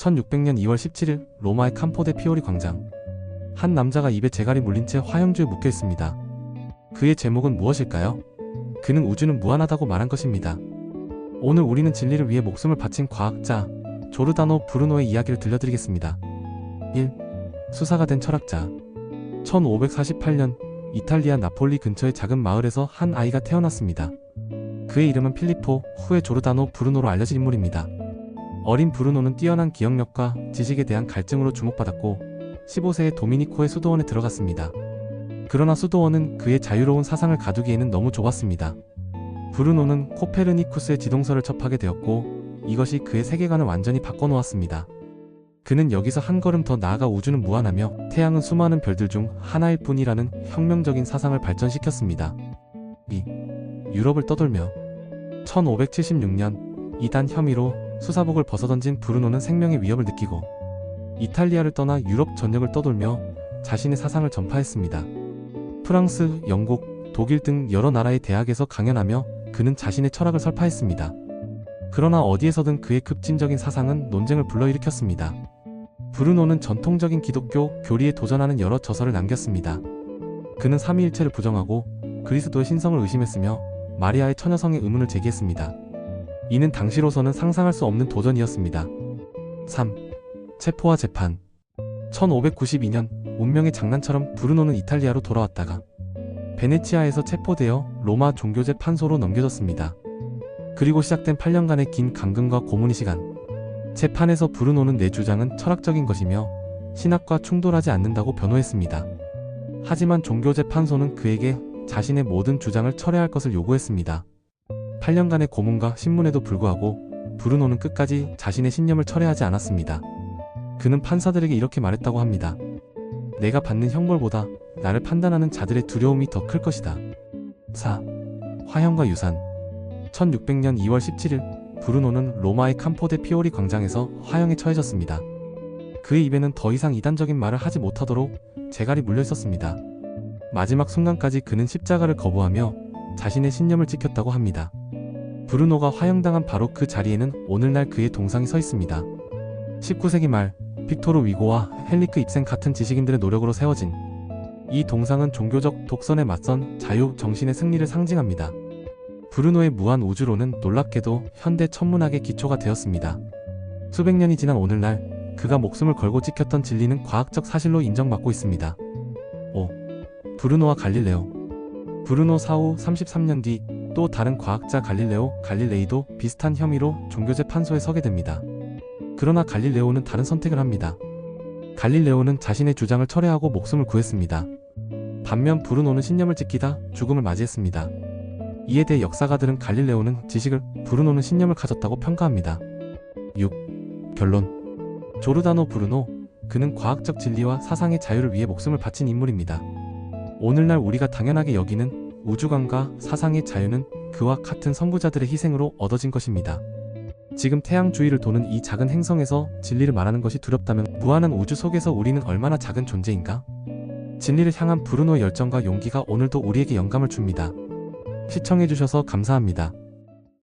1600년 2월 17일 로마의 캄포데 피오리 광장. 한 남자가 입에 재갈이 물린 채 화형주에 묶여 있습니다. 그의 제목은 무엇일까요? 그는 우주는 무한하다고 말한 것입니다. 오늘 우리는 진리를 위해 목숨을 바친 과학자 조르다노 브루노의 이야기를 들려드리겠습니다. 1. 수사가 된 철학자 1548년 이탈리아 나폴리 근처의 작은 마을에서 한 아이가 태어났습니다. 그의 이름은 필리포, 후에 조르다노 브루노로 알려진 인물입니다. 어린 브루노는 뛰어난 기억력과 지식에 대한 갈증으로 주목받았고 15세에 도미니코의 수도원에 들어갔습니다. 그러나 수도원은 그의 자유로운 사상을 가두기에는 너무 좁았습니다. 브루노는 코페르니쿠스의 지동설을 접하게 되었고 이것이 그의 세계관을 완전히 바꿔놓았습니다. 그는 여기서 한 걸음 더 나아가 우주는 무한하며 태양은 수많은 별들 중 하나일 뿐이라는 혁명적인 사상을 발전시켰습니다. 2. 유럽을 떠돌며 1576년 이단 혐의로 수사복을 벗어던진 브루노는 생명의 위협을 느끼고 이탈리아를 떠나 유럽 전역을 떠돌며 자신의 사상을 전파했습니다. 프랑스, 영국, 독일 등 여러 나라의 대학에서 강연하며 그는 자신의 철학을 설파했습니다. 그러나 어디에서든 그의 급진적인 사상은 논쟁을 불러일으켰습니다. 브루노는 전통적인 기독교 교리에 도전하는 여러 저서를 남겼습니다. 그는 삼위일체를 부정하고 그리스도의 신성을 의심했으며 마리아의 처녀성의 의문을 제기했습니다. 이는 당시로서는 상상할 수 없는 도전이었습니다. 3. 체포와 재판 1592년 운명의 장난처럼 브루노는 이탈리아로 돌아왔다가 베네치아에서 체포되어 로마 종교제 판소로 넘겨졌습니다. 그리고 시작된 8년간의 긴 감금과 고문의 시간. 재판에서 브루노는 내 주장은 철학적인 것이며 신학과 충돌하지 않는다고 변호했습니다. 하지만 종교제 판소는 그에게 자신의 모든 주장을 철회할 것을 요구했습니다. 8년간의 고문과 신문에도 불구하고 브루노는 끝까지 자신의 신념을 철회하지 않았습니다. 그는 판사들에게 이렇게 말했다고 합니다. 내가 받는 형벌보다 나를 판단하는 자들의 두려움이 더 클 것이다. 4. 화형과 유산 1600년 2월 17일 브루노는 로마의 캄포데 피오리 광장에서 화형에 처해졌습니다. 그의 입에는 더 이상 이단적인 말을 하지 못하도록 재갈이 물려 있었습니다. 마지막 순간까지 그는 십자가를 거부하며 자신의 신념을 지켰다고 합니다. 브루노가 화형당한 바로 그 자리에는 오늘날 그의 동상이 서 있습니다. 19세기 말 빅토르 위고와 헬리크 입생 같은 지식인들의 노력으로 세워진 이 동상은 종교적 독선에 맞선 자유 정신의 승리를 상징합니다. 브루노의 무한 우주론은 놀랍게도 현대 천문학의 기초가 되었습니다. 수백 년이 지난 오늘날 그가 목숨을 걸고 지켰던 진리는 과학적 사실로 인정받고 있습니다. 5. 브루노와 갈릴레오 브루노 사후 33년 뒤 또 다른 과학자 갈릴레오 갈릴레이도 비슷한 혐의로 종교제 판소에 서게 됩니다. 그러나 갈릴레오는 다른 선택을 합니다. 갈릴레오는 자신의 주장을 철회하고 목숨을 구했습니다. 반면 브루노는 신념을 지키다 죽음을 맞이했습니다. 이에 대해 역사가들은 갈릴레오는 지식을, 브루노는 신념을 가졌다고 평가합니다. 6. 결론 조르다노 브루노, 그는 과학적 진리와 사상의 자유를 위해 목숨을 바친 인물입니다. 오늘날 우리가 당연하게 여기는 우주관과 사상의 자유는 그와 같은 선구자들의 희생으로 얻어진 것입니다. 지금 태양 주위를 도는 이 작은 행성에서 진리를 말하는 것이 두렵다면 무한한 우주 속에서 우리는 얼마나 작은 존재인가? 진리를 향한 브루노의 열정과 용기가 오늘도 우리에게 영감을 줍니다. 시청해주셔서 감사합니다.